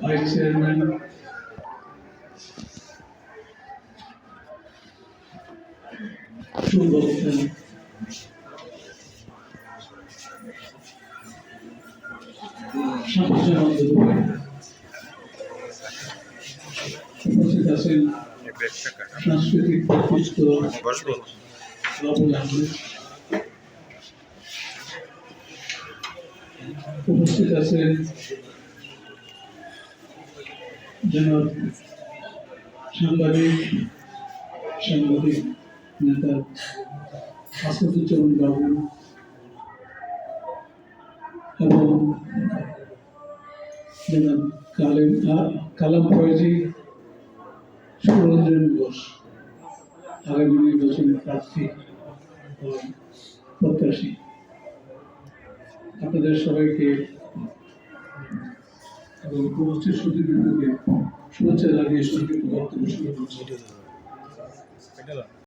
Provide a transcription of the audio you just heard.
Vice chairman সুবক্তা Shamsuzzaman Dubai উপস্থিত আছেন সাংস্কৃতিক আহমেদ উপস্থিত আছেন জনাব সাংবাদিক সাংবাদিক নেতা আসাদুজ্জামান বাবু এবং জনাব কালিম কালাম ফয়েজি, সুরঞ্জন ঘোষ, আগামী নির্বাচনের প্রার্থী। প্রত্যাশী। আপনাদের সবাইকে এবং উপস্থিত সুদীপকে শুভেচ্ছা জানিয়ে সঙ্গে শুরু